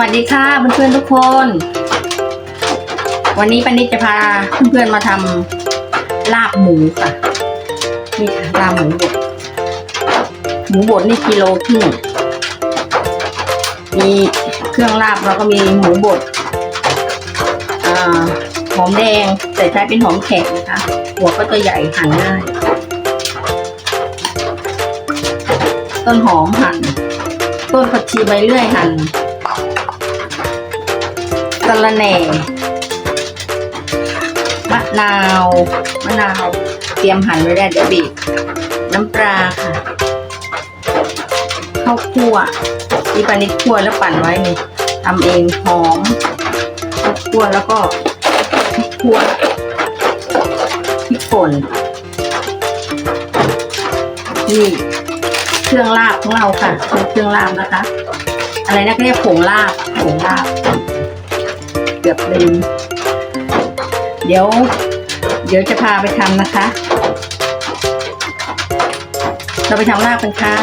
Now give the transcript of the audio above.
วัสดีค่ะเพื่อนๆทุกคน วันนี้ปานิดจะพาเพื่อนๆมาทำลาบหมูค่ะ นี่ค่ะลาบหมูบดหมูบดนี่กิโลครึ่งมีเครื่องลาบแล้วก็มีหมูบดหอมแดงแต่ใช้เป็นหอมแขกนะคะ หัวก็จะใหญ่หั่นง่าย ต้นหอมหั่นต้นผักชีใบเลื่อยหั่น สะระแหน่มะนาวมะนาว เตรียมหั่นไว้ได้เดี๋ยวบีบน้ำปลาค่ะข้าวคั่วที่ปานิดคั่วแล้วปั่นไว้นี่ทำเองหอมข้าวคั่วแล้วก็พริกคั่วพริกป่นนี่เครื่องลาบของเราค่ะ เครื่องลาบนะคะ อะไรนะก็เรียกผงลาบผงลาบ เกือบลืม เดี๋ยว เดี๋ยวจะพาไปทำนะคะ เราไปทำลาบกันค่ะ